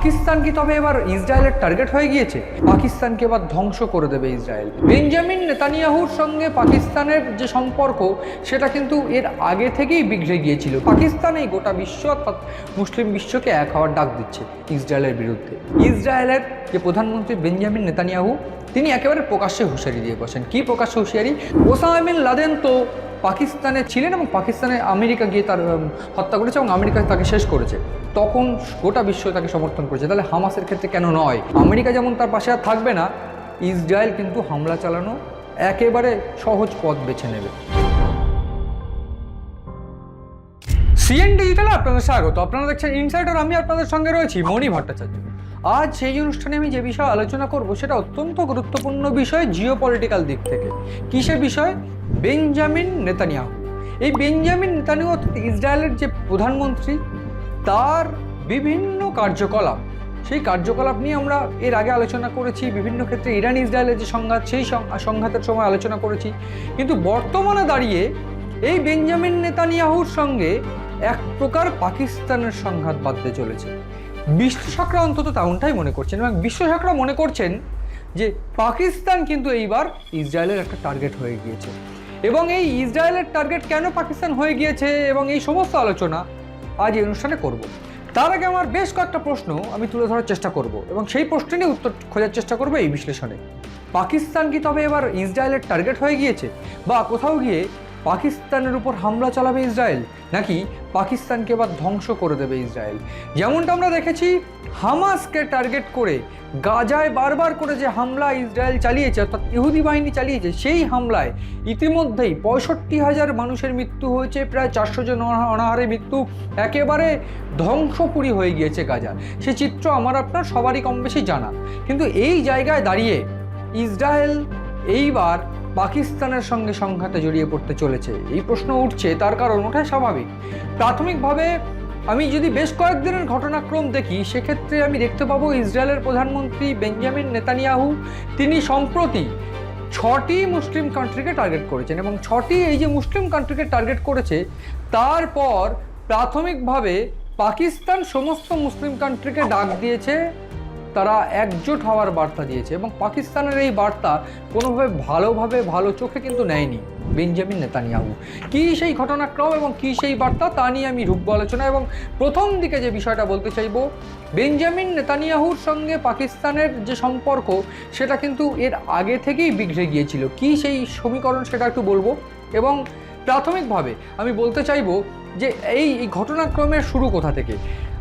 পাকিস্তান কি তবে এবার ইসরায়েলের টার্গেট হয়ে গিয়েছে? পাকিস্তানকে এবার ধ্বংস করে দেবে ইসরায়েল। বেঞ্জামিন নেতানিয়াহুর সঙ্গে পাকিস্তানের যে সম্পর্ক, সেটা কিন্তু এর আগে থেকেই বিগড়ে গিয়েছিল। পাকিস্তান এই গোটা বিশ্ব অর্থাৎ মুসলিম বিশ্বকে এক হওয়ার ডাক দিচ্ছে ইসরায়েলের বিরুদ্ধে। ইসরায়েলের যে প্রধানমন্ত্রী বেঞ্জামিন নেতানিয়াহু, তিনি একেবারে প্রকাশ্যে হুঁশিয়ারি দিয়ে বসেন। কি প্রকাশ্যে হুঁশিয়ারি? ওসামা বিন লাদেন তো পাকিস্তানে ছিলেন এবং পাকিস্তানে আমেরিকা গিয়ে তার হত্যা করেছে এবং আমেরিকা তাকে শেষ করেছে। তখন গোটা বিশ্ব তাকে সমর্থন করেছে। তাহলে হামাসের ক্ষেত্রে কেন নয়? আমেরিকা যেমন তার পাশে আর থাকবে না, ইসরায়েল কিন্তু হামলা চালানো একেবারে সহজ পথ বেছে নেবে। সিএন ডিজিটালে আপনাদের স্বাগত। আপনারা দেখছেন ইনসাইডার আমি আপনাদের সঙ্গে রয়েছি মণি ভট্টাচার্য। আজ সেই অনুষ্ঠানে আমি যে বিষয়ে আলোচনা করব, সেটা অত্যন্ত গুরুত্বপূর্ণ বিষয় জিও পলিটিক্যাল দিক থেকে। কিসের বিষয়? Benjamin Netanyahu. এই বেঞ্জামিন নেতানিয়াহু ইসরায়েলের যে প্রধানমন্ত্রী, তার বিভিন্ন কার্যকলাপ, সেই কার্যকলাপ নিয়ে আমরা এর আগে আলোচনা করেছি, বিভিন্ন ক্ষেত্রে ইরান ইসরায়েলের যে সংঘাত, সেই সংঘাতের সময় আলোচনা করেছি। কিন্তু বর্তমানে দাঁড়িয়ে এই বেঞ্জামিন নেতানিয়াহুর সঙ্গে এক প্রকার পাকিস্তানের সংঘাত বাঁধতে চলেছে। বিশ্লেষকরা অন্তত তেমনটাই মনে করছেন এবং বিশ্লেষকরা মনে করছেন যে পাকিস্তান কিন্তু এইবার ইসরায়েলের একটা টার্গেট হয়ে গিয়েছে। এবং এই ইসরায়েলের টার্গেট কেন পাকিস্তান হয়ে গিয়েছে এবং এই সমস্ত আলোচনা আজ এই অনুষ্ঠানে করব। তার আগে আমার বেশ কয়েকটা প্রশ্ন আমি তুলে ধরার চেষ্টা করব এবং সেই প্রশ্নেরই উত্তর খোঁজার চেষ্টা করব এই বিশ্লেষণে। পাকিস্তান কি তবে এবার ইসরায়েলের টার্গেট হয়ে গিয়েছে বা কোথাও গিয়ে পাকিস্তানের উপর হামলা চালাবে ইসরায়েল? নাকি পাকিস্তানকে এবার ধ্বংস করে দেবে ইসরায়েল? যেমনটা আমরা দেখেছি, হামাসকে টার্গেট করে গাজায় বারবার করে যে হামলা ইসরায়েল চালিয়েছে, অর্থাৎ ইহুদি বাহিনী চালিয়েছে, সেই হামলায় ইতিমধ্যেই পঁয়ষট্টি হাজার মানুষের মৃত্যু হয়েছে, প্রায় চারশো জন অনা- অনাহারে মৃত্যু একেবারে ধ্বংসপুরী হয়ে গিয়েছে গাজা। সে চিত্র আমার আপনার সবারই কম বেশি জানা। কিন্তু এই জায়গায় দাঁড়িয়ে ইসরায়েল এইবার পাকিস্তানের সঙ্গে সংঘাতে জড়িয়ে পড়তে চলেছে। এই প্রশ্ন উঠছে, তার কারণ ওটাই স্বাভাবিক। প্রাথমিকভাবে আমি যদি বেশ কয়েকদিনের ঘটনাক্রম দেখি, সেক্ষেত্রে আমি দেখতে পাবো ইসরায়েলের প্রধানমন্ত্রী বেঞ্জামিন নেতানিয়াহু, তিনি সম্প্রতি ছটি মুসলিম কান্ট্রিকে টার্গেট করেছেন এবং ছটি এই যে মুসলিম কান্ট্রিকে টার্গেট করেছে, তারপর প্রাথমিকভাবে পাকিস্তান সমস্ত মুসলিম কান্ট্রিকে ডাক দিয়েছে তারা একজোট হওয়ার বার্তা দিয়েছে এবং পাকিস্তানের এই বার্তা কোনোভাবে ভালোভাবে ভালো চোখে কিন্তু নেয়নি বেঞ্জামিন নেতানিয়াহু। কী সেই ঘটনাক্রম এবং কী সেই বার্তা তা নিয়ে আমি রূপ আলোচনা এবং প্রথম দিকে যে বিষয়টা বলতে চাইব, বেঞ্জামিন নেতানিয়াহুর সঙ্গে পাকিস্তানের যে সম্পর্ক সেটা কিন্তু এর আগে থেকেই বিগড়ে গিয়েছিল। কী সেই সমীকরণ সেটা একটু বলব এবং প্রাথমিকভাবে আমি বলতে চাইব যে এই ঘটনাক্রমের শুরু কোথা থেকে?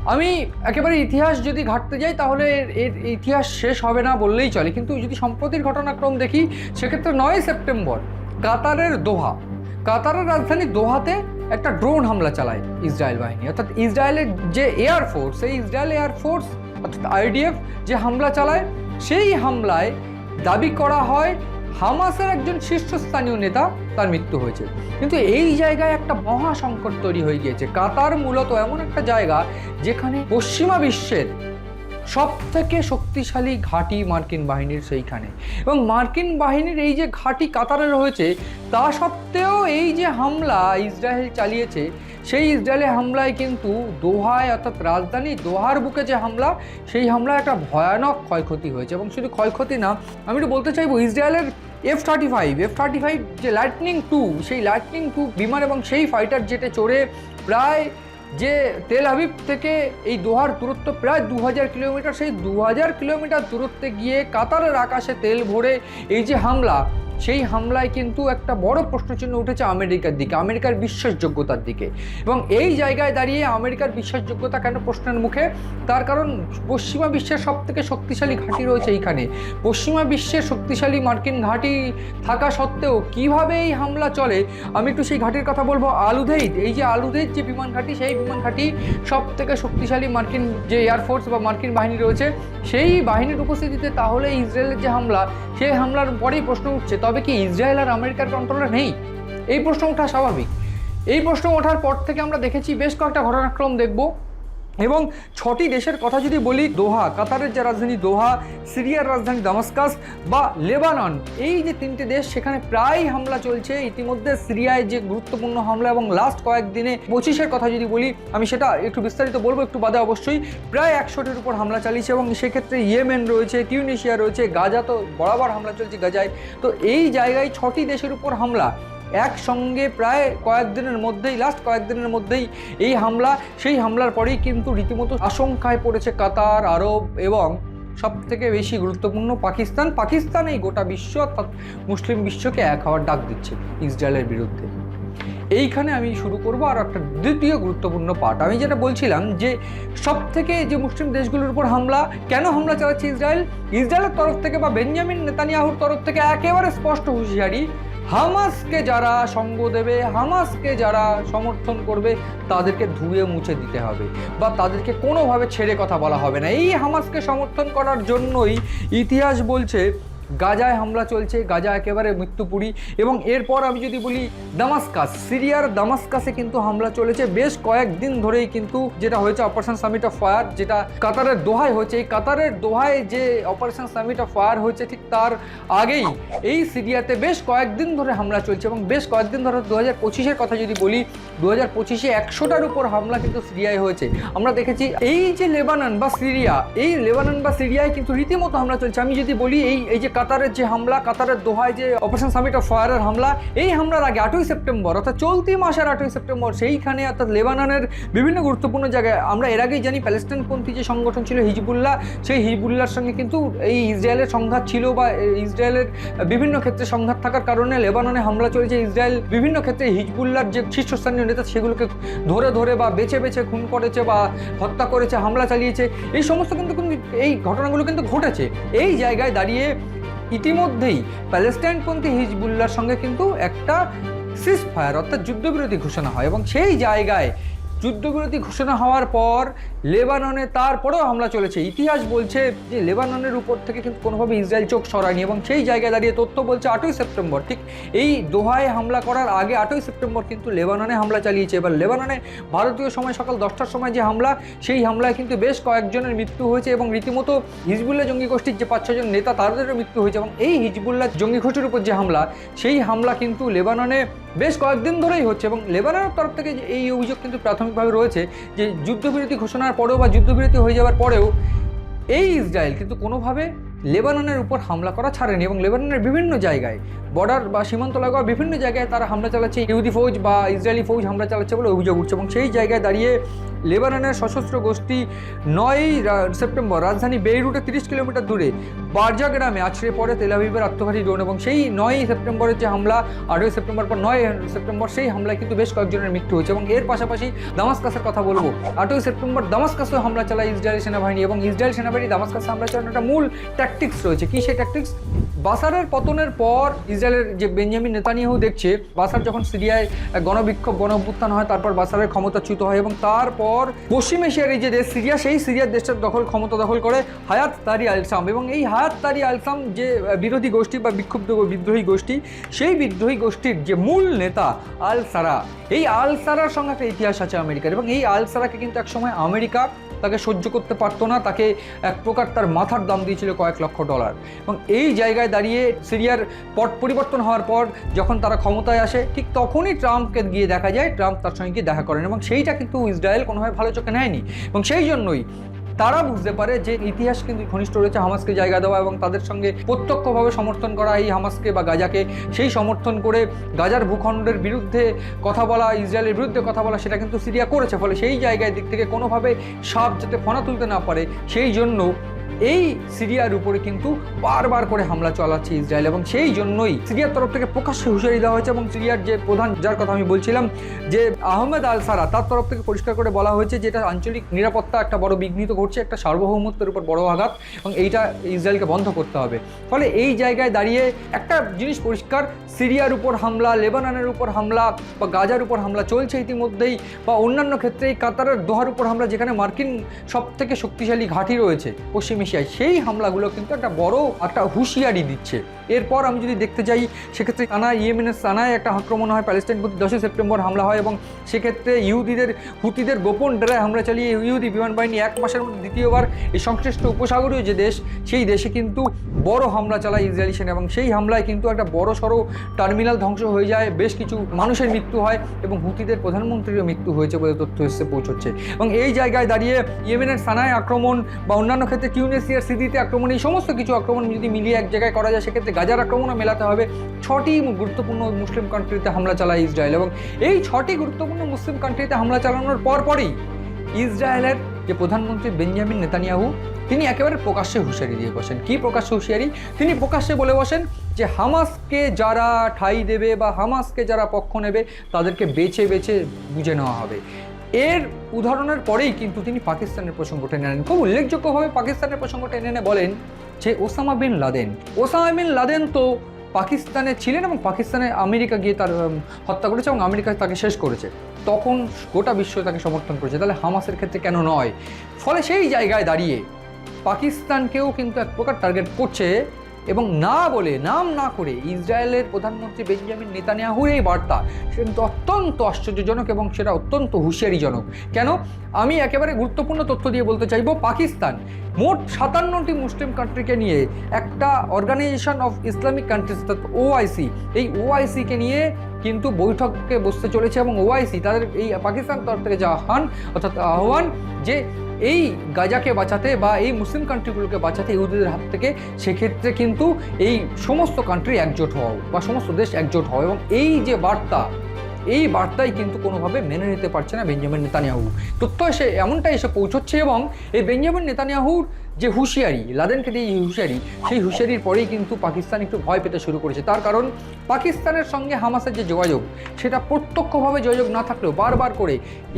আমি একেবারে ইতিহাস যদি ঘাটতে যাই, তাহলে এর- ইতিহাস শেষ হবে না বললেই চলে। কিন্তু যদি সম্প্রতির ঘটনাক্রম দেখি, সেক্ষেত্রে নয় সেপ্টেম্বর, কাতারের দোহা। কাতারের রাজধানী দোহাতে একটা ড্রোন হামলা চালায় ইসরায়েল বাহিনী। অর্থাৎ ইসরায়েলের যে এয়ার ফোর্স, সেই ইসরায়েল এয়ার ফোর্স, অর্থাৎ আইডিএফ, যে হামলা চালায়, সেই হামলায় দাবি করা হয় হামাসের একজন শীর্ষস্থানীয় নেতা, তার মৃত্যু হয়েছে। কিন্তু এই জায়গায় একটা মহা সংকট তৈরি হয়ে গিয়েছে। কাতার মূলত এমন একটা জায়গা যেখানে পশ্চিমা বিশ্বের সব থেকে শক্তিশালী ঘাঁটি মার্কিন বাহিনীর সেইখানে। এবং মার্কিন বাহিনীর এই যে ঘাঁটি কাতারে রয়েছে তা সত্ত্বেও এই যে হামলা ইসরায়েল চালিয়েছে সেই ইসরায়েলের হামলায় কিন্তু দোহায়, অর্থাৎ রাজধানী দোহার বুকে যে হামলা, সেই হামলায় একটা ভয়ানক ক্ষয়ক্ষতি হয়েছে। এবং শুধু ক্ষয়ক্ষতি না, আমি একটু বলতে চাইব, ইসরায়েলের F thirty five F thirty five যে লাইটনিং টু সেই লাইটনিং টু বিমান এবং সেই ফাইটার জেটে চড়ে প্রায় যে তেল আবিব থেকে এই দোহার দূরত্ব প্রায় দু হাজার কিলোমিটার, সেই দু হাজার কিলোমিটার দূরত্বে গিয়ে কাতারের আকাশে তেল ভরে এই যে হামলা সেই হামলায় কিন্তু একটা বড় প্রশ্নচিহ্ন উঠেছে আমেরিকার দিকে, আমেরিকার বিশ্বাসযোগ্যতার দিকে। এবং এই জায়গায় দাঁড়িয়ে আমেরিকার বিশ্বাসযোগ্যতা কেন প্রশ্নের মুখে? তার কারণ পশ্চিমা বিশ্বের সব থেকে শক্তিশালী ঘাঁটি রয়েছে এইখানে। পশ্চিমা বিশ্বের শক্তিশালী মার্কিন ঘাঁটি থাকা সত্ত্বেও কীভাবে এই হামলা চলে? আমি একটু সেই ঘাঁটির কথা বলব। আলুধেইদ, এই যে আলুধেইদ যে বিমান ঘাঁটি, সেই বিমান ঘাঁটি সব থেকে শক্তিশালী মার্কিন যে এয়ারফোর্স বা মার্কিন বাহিনী রয়েছে, সেই বাহিনীর উপস্থিতিতে তাহলে ইসরায়েলের যে হামলা, সেই হামলার পরেই প্রশ্ন উঠছে। তবে কি ইসরায়েল আর আমেরিকার কন্ট্রোলে নেই? এই প্রশ্ন ওঠা স্বাভাবিক। এই প্রশ্ন ওঠার পর থেকে আমরা দেখেছি বেশ কয়েকটা ঘটনাক্রম দেখব। এবং ছটি দেশের কথা যদি বলি, দোহা, কাতারের যে রাজধানী দোহা, সিরিয়ার রাজধানী দামাস্কাস বা লেবানন, এই যে তিনটে দেশ সেখানে প্রায় হামলা চলছে। ইতিমধ্যে সিরিয়ায় যে গুরুত্বপূর্ণ হামলা এবং লাস্ট কয়েকদিনে পঁচিশের কথা যদি বলি, আমি সেটা একটু বিস্তারিত বলব একটু বাদে অবশ্যই। প্রায় একশোটির উপর হামলা চালিয়েছে এবং সেক্ষেত্রে ইয়েমেন রয়েছে টিউনিশিয়া রয়েছে, গাজা তো বরাবর হামলা চলছে গাজায়। তো এই জায়গায় ছটি দেশের উপর হামলা। একসঙ্গে প্রায় কয়েকদিনের মধ্যেই লাস্ট কয়েকদিনের মধ্যেই এই হামলা, সেই হামলার পরেই কিন্তু রীতিমতো আশঙ্কায় পড়েছে কাতার, আরব এবং সব থেকে বেশি গুরুত্বপূর্ণ পাকিস্তান। পাকিস্তান এই গোটা বিশ্ব অর্থাৎ মুসলিম বিশ্বকে এক হওয়ার ডাক দিচ্ছে ইসরায়েলের বিরুদ্ধে। এইখানে আমি শুরু করব আর একটা দ্বিতীয় গুরুত্বপূর্ণ পার্ট আমি যেটা বলছিলাম যে সব থেকে যে মুসলিম দেশগুলোর উপর হামলা, কেন হামলা চালাচ্ছে ইসরায়েল? ইসরায়েলের তরফ থেকে বা বেঞ্জামিন নেতানিয়াহুর তরফ থেকে একেবারে স্পষ্ট হুঁশিয়ারি হামাসকে যারা সঙ্গ দেবে, হামাসকে যারা সমর্থন করবে, তাদেরকে ধুয়ে মুছে দিতে হবে বা তাদেরকে কোনোভাবে ছেড়ে কথা বলা হবে না। এই হামাসকে সমর্থন করার জন্যই ইতিহাস বলছে গাজায় হামলা চলছে, গাজা একেবারে মৃত্যুপুরী। এবং এরপর আমি যদি বলি দামাস্কাস, সিরিয়ার দামাস্কাসে কিন্তু হামলা চলেছে। বেশ কয়েকদিন ধরেই কিন্তু যেটা হয়েছে অপারেশন সামিট অফ ফায়ার যেটা কাতারের দোহায় হয়েছে। এই কাতারের দোহায় যে অপারেশন সামিট অফ ফায়ার হয়েছে, ঠিক তার আগেই এই সিরিয়াতে বেশ কয়েকদিন ধরে হামলা চলছে এবং বেশ কয়েকদিন ধরে দু হাজার পঁচিশের কথা যদি বলি দু হাজার পঁচিশে একশোটার উপর হামলা কিন্তু সিরিয়ায় হয়েছে। আমরা দেখেছি এই যে লেবানন বা সিরিয়া, এই লেবানন বা সিরিয়ায় কিন্তু রীতিমতো হামলা চলছে। আমি যদি বলি এই এই যে কাতারের যে হামলা, কাতারের দোহায় যে অপারেশন সামিট অফ ফায়ারের হামলা, এই হামলার আগে আটই সেপ্টেম্বর, অর্থাৎ চলতি মাসের আটই সেপ্টেম্বর, সেইখানে অর্থাৎ লেবাননের বিভিন্ন গুরুত্বপূর্ণ জায়গায় আমরা এর আগেই জানি প্যালেস্টাইনপন্থী যে সংগঠন ছিল হিজবুল্লাহ, সেই হিজবুল্লাহর সঙ্গে কিন্তু এই ইসরায়েলের সংঘাত ছিল বা ইসরায়েলের বিভিন্ন ক্ষেত্রে সংঘাত থাকার কারণে লেবাননে হামলা চলেছে। ইসরায়েল বিভিন্ন ক্ষেত্রে হিজবুল্লাহর যে শীর্ষস্থানীয় নেতা, সেগুলোকে ধরে ধরে বা বেছে বেছে খুন করেছে বা হত্যা করেছে, হামলা চালিয়েছে। এই সমস্ত কিন্তু কিন্তু এই ঘটনাগুলো কিন্তু ঘটেছে। এই জায়গায় দাঁড়িয়ে ইতিমধ্যেই প্যালেস্টাইনপন্থী হিজবুল্লার সঙ্গে কিন্তু একটা সিস ফায়ার অর্থাৎ যুদ্ধবিরতি ঘোষণা হয় এবং সেই জায়গায় যুদ্ধবিরতি ঘোষণা হওয়ার পর লেবাননে তারপরেও হামলা চলেছে। ইতিহাস বলছে যে লেবাননের উপর থেকে কিন্তু কোনোভাবে ইসরায়েল চোখ সরায়নি এবং সেই জায়গায় দাঁড়িয়ে তথ্য বলছে আটই সেপ্টেম্বর। ঠিক এই দোহায় হামলা করার আগে আটই সেপ্টেম্বর কিন্তু লেবাননে হামলা চালিয়েছে। এবার লেবাননে ভারতীয় সময় সকাল দশটার সময় যে হামলা, সেই হামলায় কিন্তু বেশ কয়েকজনের মৃত্যু হয়েছে এবং রীতিমতো হিজবুল্লাহ জঙ্গি গোষ্ঠীর যে পাঁচ, ছজন নেতা, তাদেরও মৃত্যু হয়েছে এবং এই হিজবুল্লাহ জঙ্গি গোষ্ঠীর উপর যে হামলা, সেই হামলা কিন্তু লেবাননে বেশ কয়েকদিন ধরেই হচ্ছে এবং লেবাননের তরফ থেকে এই অভিযোগ কিন্তু প্রাথমিকভাবে রয়েছে যে যুদ্ধবিরতি ঘোষণার পরেও বা যুদ্ধবিরতি হয়ে যাওয়ার পরেও এই ইসরায়েল কিন্তু কোনোভাবে লেবাননের উপর হামলা করা ছাড়েনি এবং লেবাননের বিভিন্ন জায়গায় বর্ডার বা সীমান্ত লাগোয়া বিভিন্ন জায়গায় তারা হামলা চালাচ্ছে, ইহুদি ফৌজ বা ইসরায়েলি ফৌজ হামলা চালাচ্ছে বলে অভিযোগ উঠছে এবং সেই জায়গায় দাঁড়িয়ে লেবাননের সশস্ত্র গোষ্ঠী নয়ই সেপ্টেম্বর রাজধানী বেইরুটে তিরিশ কিলোমিটার দূরে বারজা গ্রামে আছড়ে পড়ে তেলাভিবের আত্মঘাতী ড্রোন এবং সেই নয়ই সেপ্টেম্বরের যে হামলা আটই সেপ্টেম্বর পর নয় সেপ্টেম্বর সেই হামলায় কিন্তু বেশ কয়েকজনের মৃত্যু হয়েছে এবং এর পাশাপাশি দামাস্কাসের কথা বলব। আটই সেপ্টেম্বর দামাস্কাসেও হামলা চালায় ইসরায়েলি সেনাবাহিনী এবং ইসরায়েল সেনাবাহিনী দামাস্কাসে হামলা চালানোর একটা মূল ট্যাকটিক্স রয়েছে। কি সেই ট্যাকটিক্স বাসারের পতনের পর ইসরায়েলের যে বেঞ্জামিন নেতানিয়াহু দেখছে, বাসার যখন সিরিয়ায় গণবিক্ষোভ গণ অভ্যুত্থান হয়, তারপর বাসারের ক্ষমতাচ্যুত হয় এবং তারপর পশ্চিম এশিয়ার এই যে দেশ, সিরিয়া, সেই সিরিয়ার দেশটার দখল, ক্ষমতা দখল করে হায়াত তারি আলসাম এবং এই হায়াত আলসাম যে বিরোধী গোষ্ঠী বা বিক্ষুব্ধ বিদ্রোহী গোষ্ঠী, সেই বিদ্রোহী গোষ্ঠীর যে মূল নেতা আল সারা এই আল সারার সঙ্গে একটা ইতিহাস আছে আমেরিকার এবং এই আল সারাকে কিন্তু একসময় আমেরিকা তাকে সহ্য করতে পারতো না, তাকে এক প্রকার তার মাথার দাম দিয়েছিল কয়েক লক্ষ ডলার এবং এই জায়গায় দাঁড়িয়ে সিরিয়ার পট পরিবর্তন হওয়ার পর যখন তারা ক্ষমতায় আসে, ঠিক তখনই ট্রাম্পকে গিয়ে দেখা যায়, ট্রাম্প তার সঙ্গে গিয়ে দেখা করেন এবং সেইটা কিন্তু ইসরায়েল কোনোভাবে ভালো চোখে নেয়নি এবং সেই জন্যই তারা বুঝতে পারে যে ইতিহাস কিন্তু ঘনিষ্ঠ রয়েছে হামাসকে জায়গা দেওয়া এবং তাদের সঙ্গে প্রত্যক্ষভাবে সমর্থন করা এই হামাসকে বা গাজাকে। সেই সমর্থন করে গাজার ভূখণ্ডের বিরুদ্ধে কথা বলা, ইসরায়েলের বিরুদ্ধে কথা বলা সেটা কিন্তু সিরিয়া করেছে। ফলে সেই জায়গায় দিক থেকে কোনোভাবে সাপ যাতে ফনা তুলতে না পারে, সেই জন্য এই সিরিয়ার উপরে কিন্তু বারবার করে হামলা চালাচ্ছে ইসরায়েল এবং সেই জন্যই সিরিয়ার তরফ থেকে প্রকাশ্যে হুঁশিয়ারি দেওয়া হয়েছে এবং সিরিয়ার যে প্রধান, যার কথা আমি বলছিলাম, যে আহমেদ আল সারা তার তরফ থেকে পরিষ্কার করে বলা হয়েছে যে এটা আঞ্চলিক নিরাপত্তা একটা বড় বিঘ্নিত ঘটছে, একটা সার্বভৌমত্বের উপর বড় আঘাত এবং এইটা ইসরায়েলকে বন্ধ করতে হবে। ফলে এই জায়গায় দাঁড়িয়ে একটা জিনিস পরিষ্কার, সিরিয়ার উপর হামলা, লেবাননের উপর হামলা বা গাজার উপর হামলা চলছে ইতিমধ্যেই বা অন্যান্য ক্ষেত্রে এই কাতারের দোহার উপর হামলা, যেখানে মার্কিন সব থেকে শক্তিশালী ঘাঁটি রয়েছে, পশ্চিম এশিয়ায় সেই হামলাগুলো কিন্তু একটা বড় একটা হুঁশিয়ারি দিচ্ছে। এরপর আমি যদি দেখতে যাই, সেক্ষেত্রে সানা ইয়েমেনের সানায় একটা আক্রমণ হয়, প্যালেস্টাইন প্রতি দশই সেপ্টেম্বর হামলা হয় এবং সেক্ষেত্রে ইহুদিদের, হুতিদের গোপন ডেরায় হামলা চালিয়ে ইহুদি বিমান বাহিনী এক মাসের মধ্যে দ্বিতীয়বার এই সংশ্লিষ্ট উপসাগরীয় যে দেশ, সেই দেশে কিন্তু বড় হামলা চালায় ইসরায়েলি সেনা এবং সেই হামলায় কিন্তু একটা বড় সড়ো টার্মিনাল ধ্বংস হয়ে যায়, বেশ কিছু মানুষের মৃত্যু হয় এবং হুতিদের প্রধানমন্ত্রীরও মৃত্যু হয়েছে বলে তথ্য এসে পৌঁছচ্ছে। এবং এই জায়গায় দাঁড়িয়ে ইয়েমেনের সানায় আক্রমণ বা অন্যান্য ক্ষেত্রে টিউনেসিয়ার সিদিতে আক্রমণ, এই সমস্ত কিছু আক্রমণ যদি মিলিয়ে এক জায়গায় করা যায়, সেক্ষেত্রে গাজার আক্রমণও মেলাতে হবে। ছটি গুরুত্বপূর্ণ মুসলিম কান্ট্রিতে হামলা চালায় ইসরায়েল এবং এই ছটি গুরুত্বপূর্ণ মুসলিম কান্ট্রিতে হামলা চালানোর পরপরই ইসরায়েলের যে প্রধানমন্ত্রী বেঞ্জামিন নেতানিয়াহু, তিনি একেবারে প্রকাশ্যে হুঁশিয়ারি দিয়ে বসেন। কি প্রকাশ্যে হুঁশিয়ারি? তিনি প্রকাশ্যে বলে বসেন যে হামাসকে যারা ঠাই দেবে বা হামাসকে যারা পক্ষ নেবে, তাদেরকে বেছে বেছে বুঝে নেওয়া হবে। এর উদাহরণের পরেই কিন্তু তিনি পাকিস্তানের প্রসঙ্গ টেনে নেন খুব উল্লেখযোগ্যভাবে পাকিস্তানের প্রসঙ্গ টেনে এনে বলেন যে Osama bin Laden. Osama bin Laden তো পাকিস্তানে ছিলেন এবং পাকিস্তানে আমেরিকা গিয়ে তার হত্যা করেছে এবং আমেরিকা তাকে শেষ করেছে। তখন গোটা বিশ্ব তাকে সমর্থন করেছে। তাহলে হামাসের ক্ষেত্রে কেন নয়? ফলে সেই জায়গায় দাঁড়িয়ে পাকিস্তানকেও কিন্তু এক প্রকার টার্গেট করছে এবং না বলে, নাম না করে ইসরায়েলের প্রধানমন্ত্রী বেঞ্জামিন নেতানিয়াহুর এই বার্তা। কিন্তু অত্যন্ত আশ্চর্যজনক এবং সেটা অত্যন্ত হুঁশিয়ারিজনক। কেন? আমি একেবারে গুরুত্বপূর্ণ তথ্য দিয়ে বলতে চাইব, পাকিস্তান মোট সাতান্নটি মুসলিম কান্ট্রিকে নিয়ে একটা অর্গানাইজেশন অফ ইসলামিক কান্ট্রিজ অর্থাৎ ওআইসি এই ওআইসিকে নিয়ে কিন্তু বৈঠকে বসতে চলেছে এবং ওআইসি তাদের এই পাকিস্তান তরফ থেকে যা আহ্বান অর্থাৎ আহ্বান যে এই গাজাকে বাঁচাতে বা এই মুসলিম কান্ট্রিগুলোকে বাঁচাতে ইহুদিদের হাত থেকে, সেক্ষেত্রে কিন্তু এই সমস্ত কান্ট্রি একজোট হওয়া বা সমস্ত দেশ একজোট হওয়া এবং এই যে বার্তা, এই বার্তাই কিন্তু কোনোভাবে মেনে নিতে পারছে না বেঞ্জামিন নেতানিয়াহু। তথ্য এসে এমনটাই এসে পৌঁছচ্ছে এবং এই বেঞ্জামিন নেতানিয়াহুর যে হুঁশিয়ারি, লাদেনকে দিয়ে হুঁশিয়ারি, সেই হুঁশিয়ারির পরেই কিন্তু পাকিস্তান একটু ভয় পেতে শুরু করেছে। তার কারণ, পাকিস্তানের সঙ্গে হামাসের যে যোগাযোগ, সেটা প্রত্যক্ষভাবে যোগাযোগ না থাকলেও বারবার করে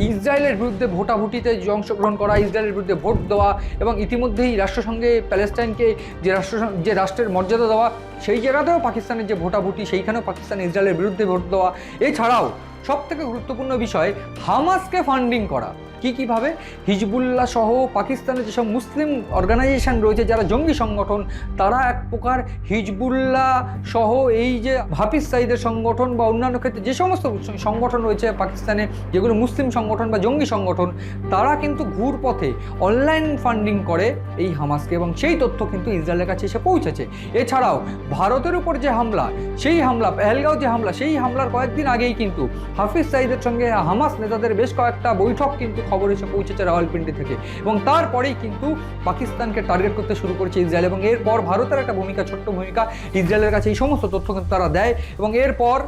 ইসরায়েলের বিরুদ্ধে ভোটাভুটিতে অংশগ্রহণ করা, ইসরায়েলের বিরুদ্ধে ভোট দেওয়া এবং ইতিমধ্যেই রাষ্ট্রসংঘে প্যালেস্টাইনকে যে রাষ্ট্র যে রাষ্ট্রের মর্যাদা দেওয়া, সেই জায়গাতেও পাকিস্তানের যে ভোটাভুটি, সেইখানেও পাকিস্তান ইসরায়েলের বিরুদ্ধে ভোট দেওয়া। এছাড়াও সবথেকে গুরুত্বপূর্ণ বিষয়, হামাসকে ফান্ডিং করা। কি কীভাবে হিজবুল্লাহ সহ পাকিস্তানের যেসব মুসলিম অর্গানাইজেশন রয়েছে, যারা জঙ্গি সংগঠন, তারা এক প্রকার হিজবুল্লাহ সহ এই যে হাফিজ সাইদের সংগঠন বা অন্যান্য ক্ষেত্রে যে সমস্ত সংগঠন রয়েছে পাকিস্তানে, যেগুলো মুসলিম সংগঠন বা জঙ্গি সংগঠন, তারা কিন্তু ঘুর পথে অনলাইন ফান্ডিং করে এই হামাসকে এবং সেই তথ্য কিন্তু ইসরায়েলের কাছে এসে পৌঁছেছে। এছাড়াও ভারতের উপর যে হামলা, সেই হামলা, পেহেলগাঁও যে হামলা, সেই হামলার কয়েকদিন আগেই কিন্তু হাফিজ সাইদের সঙ্গে হামাস নেতাদের বেশ কয়েকটা বৈঠক কিন্তু খবর এসে পৌঁছেছে রাওয়ালপিন্ডি থেকে। এবং তারপরেই কিন্তু পাকিস্তানকে টার্গেট করতে শুরু করেছে ইসরায়েল এবং এরপর ভারতের একটা ভূমিকা, ছোট্ট ভূমিকা, ইসরায়েলের কাছে এই সমস্ত তথ্য কিন্তু তারা দেয়। এবং এরপর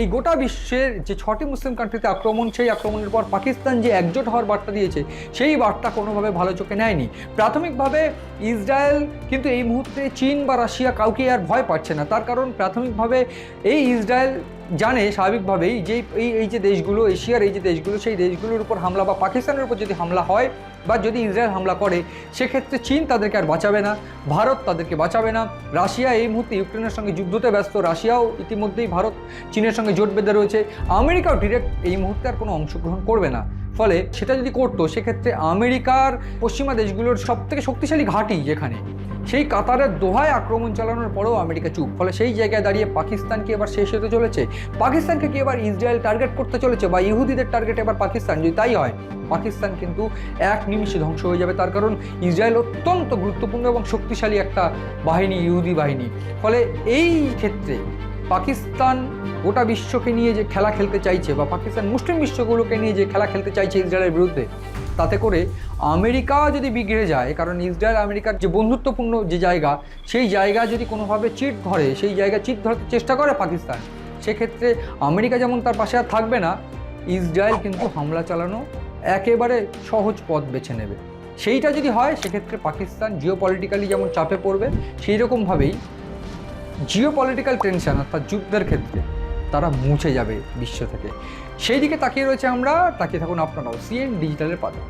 এই গোটা বিশ্বের যে ছটি মুসলিম কান্ট্রিতে আক্রমণ, সেই আক্রমণের পর পাকিস্তান যে একজোট হওয়ার বার্তা দিয়েছে, সেই বার্তা কোনোভাবে ভালো চোখে নেয়নি। প্রাথমিকভাবে ইসরায়েল কিন্তু এই মুহূর্তে চীন বা রাশিয়া কাউকে আর ভয় পাচ্ছে না। তার কারণ প্রাথমিকভাবে এই ইসরায়েল জানে স্বাভাবিকভাবেই যে এই এই যে দেশগুলো, এশিয়ার এই যে দেশগুলো, সেই দেশগুলোর উপর হামলা বা পাকিস্তানের উপর যদি হামলা হয় বা যদি ইসরায়েল হামলা করে, সেক্ষেত্রে চীন তাদেরকে আর বাঁচাবে না, ভারত তাদেরকে বাঁচাবে না। রাশিয়া এই মুহূর্তে ইউক্রেনের সঙ্গে যুদ্ধতে ব্যস্ত, রাশিয়াও ইতিমধ্যেই ভারত চীনের সঙ্গে জোট বেঁধে রয়েছে। আমেরিকাও ডিরেক্ট এই মুহূর্তে আর কোনো অংশগ্রহণ করবে না। ফলে সেটা যদি করতো, সেক্ষেত্রে আমেরিকার পশ্চিমা দেশগুলোর সব থেকে শক্তিশালী ঘাঁটি যেখানে সেই কাতারের দোহায় আক্রমণ চালানোর পরেও আমেরিকা চুপ। ফলে সেই জায়গায় দাঁড়িয়ে পাকিস্তান কি এবার শেষ হতে চলেছে? পাকিস্তানকে কি এবার ইসরায়েল টার্গেট করতে চলেছে বা ইহুদিদের টার্গেট এবার পাকিস্তান? যদি তাই হয়, পাকিস্তান কিন্তু এক নিমিষে ধ্বংস হয়ে যাবে। তার কারণ ইসরায়েল অত্যন্ত গুরুত্বপূর্ণ এবং শক্তিশালী একটা বাহিনী, ইহুদি বাহিনী। ফলে এই ক্ষেত্রে পাকিস্তান গোটা বিশ্বকে নিয়ে যে খেলা খেলতে চাইছে বা পাকিস্তান মুসলিম বিশ্বগুলোকে নিয়ে যে খেলা খেলতে চাইছে ইসরায়েলের বিরুদ্ধে তাতে করে আমেরিকা যদি বিগড়ে যায়, কারণ ইসরায়েল আমেরিকার যে বন্ধুত্বপূর্ণ যে জায়গা, সেই জায়গা যদি কোনোভাবে চিট ধরে, সেই জায়গা চিট ধরতে চেষ্টা করে পাকিস্তান, সেক্ষেত্রে আমেরিকা যেমন তার পাশে আর থাকবে না, ইসরায়েল কিন্তু হামলা চালানো একেবারে সহজ পথ বেছে নেবে। সেইটা যদি হয়, সেক্ষেত্রে পাকিস্তান জিও পলিটিক্যালি যেমন চাপে পড়বে সেই রকমভাবেই জিও পলিটিক্যাল টেনশন অর্থাৎ যুদ্ধের ক্ষেত্রে তারা মুছে যাবে বিশ্ব থেকে। সেই দিকে তাকিয়ে রয়েছে আমরা, তাকিয়ে থাকুন আপনারাও সিএন ডিজিটালের পাতা